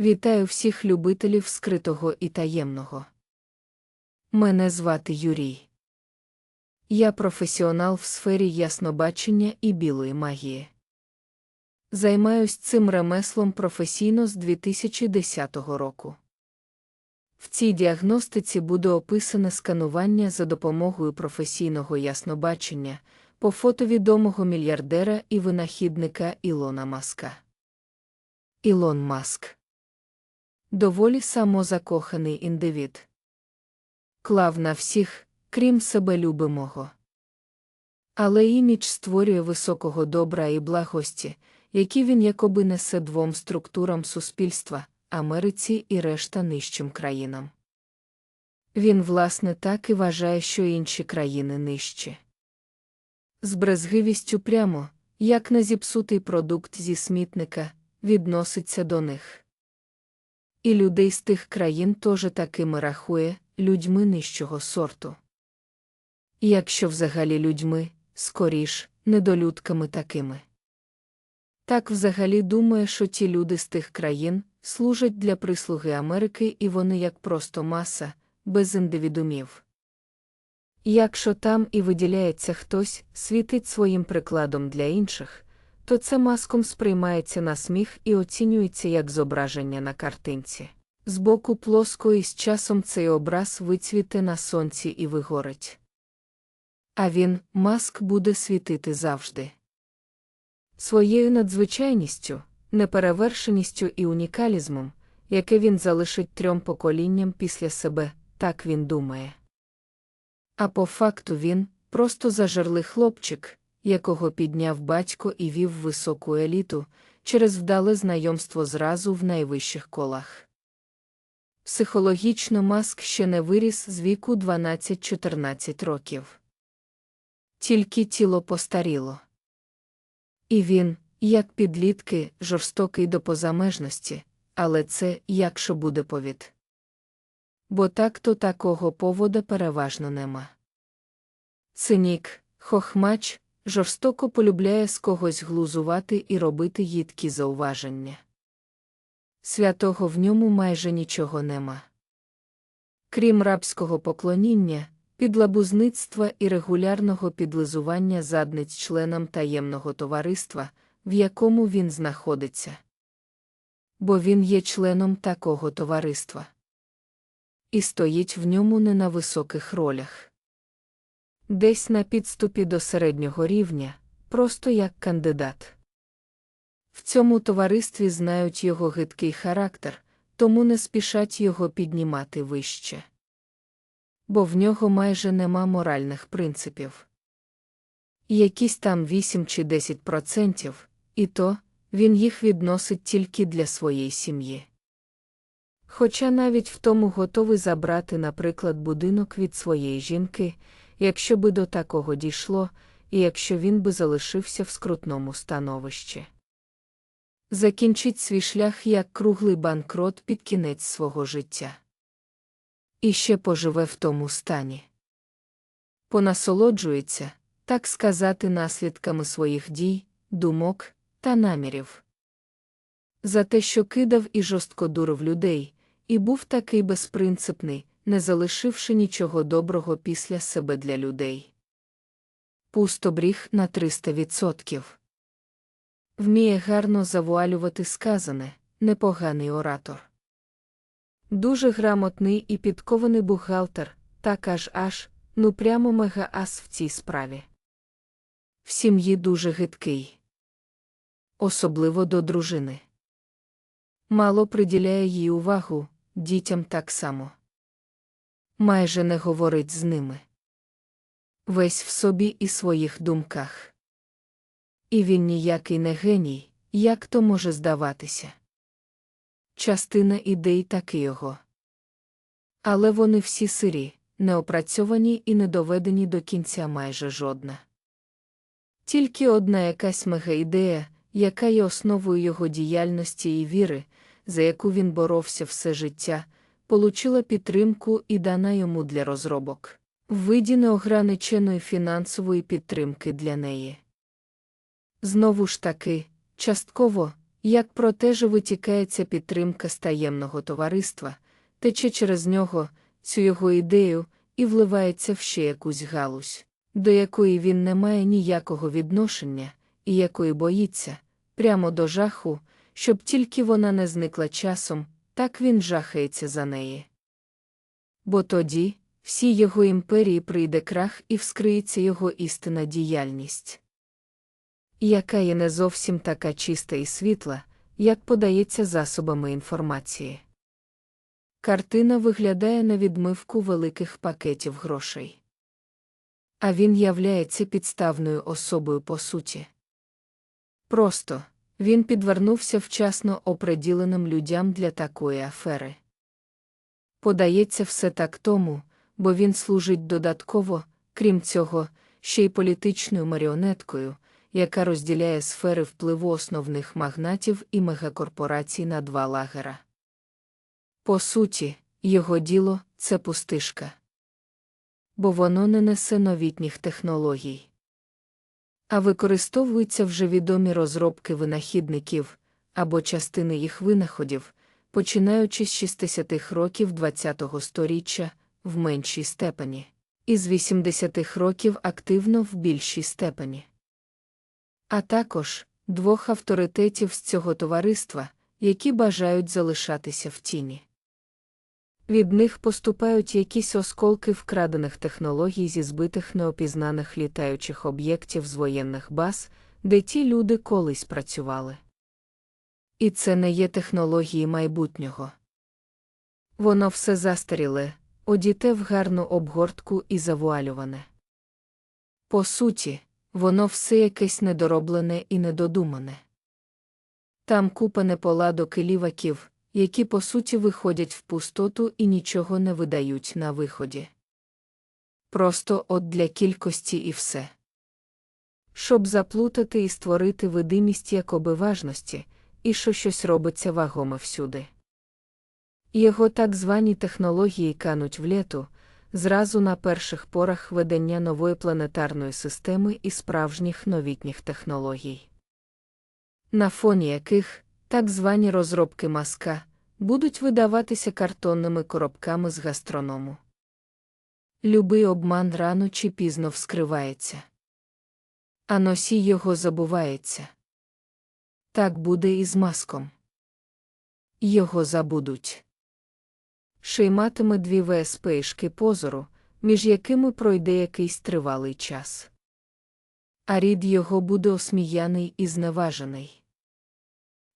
Вітаю всіх любителів скритого і таємного. Мене звати Юрій. Я професіонал в сфері яснобачення і білої магії. Займаюсь цим ремеслом професійно з 2010 року. В цій діагностиці буде описане сканування за допомогою професійного яснобачення по фото відомого мільярдера і винахідника Ілона Маска. Ілон Маск доволі самозакоханий індивід. Клав на всіх, крім себе любимого. Але імідж створює високого добра і благості, які він якоби несе двом структурам суспільства Америці і решта нижчим країнам. Він, власне, так і вважає, що інші країни нижчі. З брезгивістю прямо, як на зіпсутий продукт зі смітника, відноситься до них. І людей з тих країн теж такими рахує людьми нижчого сорту. Якщо взагалі людьми, скоріш, недолюдками такими. Так взагалі думає, що ті люди з тих країн служать для прислуги Америки і вони як просто маса, без індивідумів. Якщо там і виділяється хтось, світить своїм прикладом для інших, то це маском сприймається на сміх і оцінюється як зображення на картинці. Збоку плоско і з часом цей образ вицвіте на сонці і вигорить. А він, маск, буде світити завжди. Своєю надзвичайністю, неперевершеністю і унікалізмом, яке він залишить трьом поколінням після себе, так він думає. А по факту він просто зажерлий хлопчик, якого підняв батько і вів високу еліту через вдале знайомство зразу в найвищих колах. Психологічно маск ще не виріс з віку 12-14 років. Тільки тіло постаріло. І він, як підлітки, жорстокий до позамежності, але це якщо буде повід. Бо так то такого повода переважно нема. Цинік, хохмач, жорстоко полюбляє з когось глузувати і робити їдкі зауваження. Святого в ньому майже нічого нема. Крім рабського поклоніння, підлабузництва і регулярного підлизування задниць членам таємного товариства, в якому він знаходиться. Бо він є членом такого товариства. І стоїть в ньому не на високих ролях. Десь на підступі до середнього рівня, просто як кандидат. В цьому товаристві знають його гидкий характер, тому не спішать його піднімати вище. Бо в нього майже нема моральних принципів. Якісь там 8 чи 10%, і то він їх відносить тільки для своєї сім'ї. Хоча навіть в тому готовий забрати, наприклад, будинок від своєї жінки, якщо би до такого дійшло, і якщо він би залишився в скрутному становищі. Закінчить свій шлях як круглий банкрот під кінець свого життя. І ще поживе в тому стані. Понасолоджується, так сказати, наслідками своїх дій, думок та намірів. За те, що кидав і жорстко дурив людей, і був такий безпринципний, не залишивши нічого доброго після себе для людей. Пустобріг на 300%. Вміє гарно завуалювати сказане, непоганий оратор. Дуже грамотний і підкований бухгалтер, так аж аж, ну прямо мега-ас в цій справі. В сім'ї дуже гидкий. Особливо до дружини. Мало приділяє їй увагу, дітям так само. Майже не говорить з ними. Весь в собі і своїх думках. І він ніякий не геній, як то може здаватися. Частина ідей таки його. Але вони всі сирі, неопрацьовані і не доведені до кінця майже жодна. Тільки одна якась мега ідея, яка є основою його діяльності і віри, за яку він боровся все життя, получила підтримку і дана йому для розробок, в виді неограниченої фінансової підтримки для неї. Знову ж таки, частково, як протеже витікається підтримка стаємного товариства, тече через нього, цю його ідею, і вливається в ще якусь галузь, до якої він не має ніякого відношення, і якої боїться, прямо до жаху, щоб тільки вона не зникла часом, так він жахається за неї. Бо тоді, всій його імперії прийде крах і вскриється його істинна діяльність, яка є не зовсім така чиста і світла, як подається засобами інформації. Картина виглядає на відмивку великих пакетів грошей. А він являється підставною особою по суті. Просто він підвернувся вчасно оприділеним людям для такої афери. Подається все так тому, бо він служить додатково, крім цього, ще й політичною маріонеткою, яка розділяє сфери впливу основних магнатів і мегакорпорацій на два лагера. По суті, його діло це пустишка. Бо воно не несе новітніх технологій. А використовуються вже відомі розробки винахідників або частини їх винаходів, починаючи з 60-х років ХХ століття в меншій степені, і з 80-х років активно в більшій степені. А також двох авторитетів з цього товариства, які бажають залишатися в тіні. Від них поступають якісь осколки вкрадених технологій зі збитих неопізнаних літаючих об'єктів з воєнних баз, де ті люди колись працювали. І це не є технології майбутнього. Воно все застаріле, одіте в гарну обгортку і завуалюване. По суті, воно все якесь недороблене і недодумане. Там купа неполадок і ліваків, які по суті виходять в пустоту і нічого не видають на виході. Просто от для кількості і все. Щоб заплутати і створити видимість якоби важності, і що щось робиться вагоме всюди. Його так звані технології кануть в літу, зразу на перших порах ведення нової планетарної системи і справжніх новітніх технологій, на фоні яких так звані розробки маска будуть видаватися картонними коробками з гастроному. Любий обман рано чи пізно вскривається. А носій його забувається. Так буде і з маском. Його забудуть. Шейматиме дві ВСПшки позору, між якими пройде якийсь тривалий час. А рід його буде осміяний і зневажений.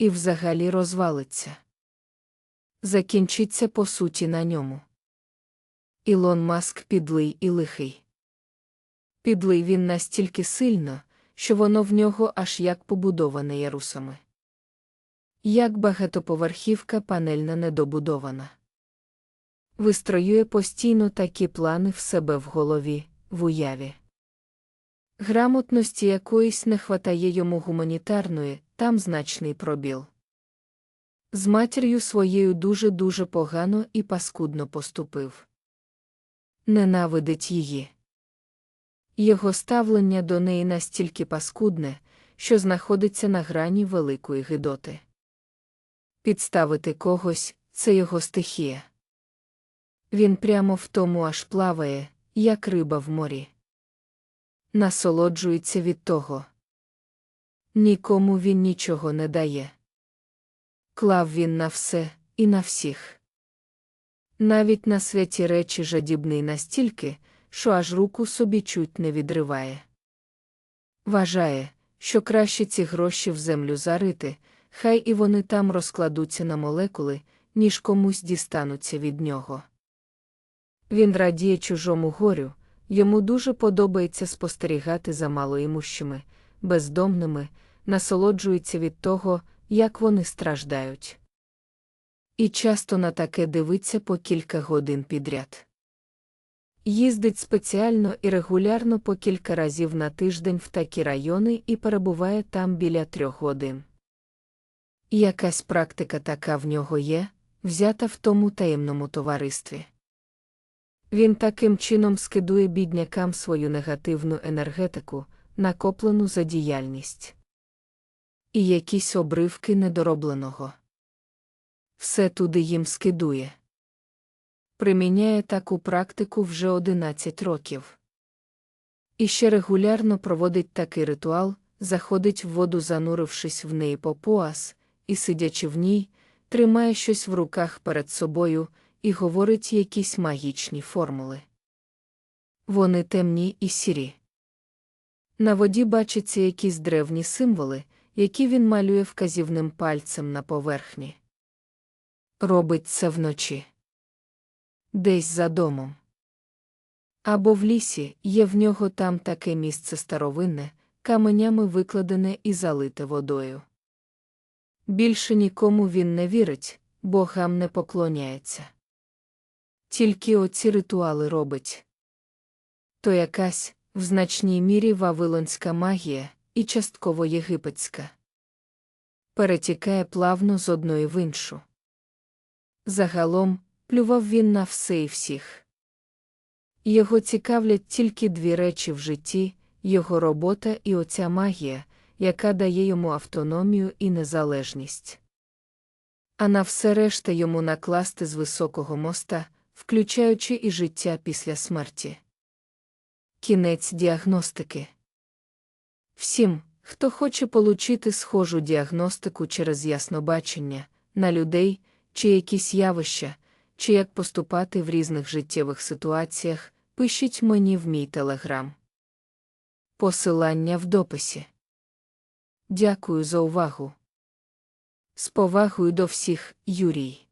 І взагалі розвалиться. Закінчиться по суті на ньому. Ілон Маск підлий і лихий. Підлий він настільки сильно, що воно в нього аж як побудоване ярусами. Як багатоповерхівка панельна недобудована. Вистроює постійно такі плани в себе в голові, в уяві. Грамотності якоїсь не хватає йому гуманітарної, там значний пробіл. З матір'ю своєю дуже-дуже погано і паскудно поступив. Ненавидить її. Його ставлення до неї настільки паскудне, що знаходиться на грані великої гидоти. Підставити когось це його стихія. Він прямо в тому аж плаває, як риба в морі. Насолоджується від того. Нікому він нічого не дає. Клав він на все і на всіх. Навіть на святі речі жадібний настільки, що аж руку собі чуть не відриває. Вважає, що краще ці гроші в землю зарити, хай і вони там розкладуться на молекули, ніж комусь дістануться від нього. Він радіє чужому горю, йому дуже подобається спостерігати за малоімущими, бездомними, насолоджується від того, як вони страждають. І часто на таке дивиться по кілька годин підряд. Їздить спеціально і регулярно по кілька разів на тиждень в такі райони і перебуває там біля трьох годин. Якась практика така в нього є, взята в тому таємному товаристві. Він таким чином скидує біднякам свою негативну енергетику, накоплену за діяльність. І якісь обривки недоробленого. Все туди їм скидує. Приміняє таку практику вже 11 років. І ще регулярно проводить такий ритуал, заходить в воду, занурившись в неї по пояс, і, сидячи в ній, тримає щось в руках перед собою і говорить якісь магічні формули. Вони темні і сірі. На воді бачаться якісь древні символи, які він малює вказівним пальцем на поверхні. Робить це вночі. Десь за домом. Або в лісі є в нього там таке місце старовинне, каменями викладене і залите водою. Більше нікому він не вірить, богам не поклоняється. Тільки оці ритуали робить. То якась, в значній мірі вавилонська магія і частково єгипетська. Перетікає плавно з одної в іншу. Загалом, плював він на все і всіх. Його цікавлять тільки дві речі в житті його робота і оця магія, яка дає йому автономію і незалежність. А на все решта йому накласти з високого моста, включаючи і життя після смерті. Кінець діагностики. Всім, хто хоче получити схожу діагностику через яснобачення, на людей, чи якісь явища, чи як поступати в різних життєвих ситуаціях, пишіть мені в мій телеграм. Посилання в дописі. Дякую за увагу. З повагою до всіх, Юрій.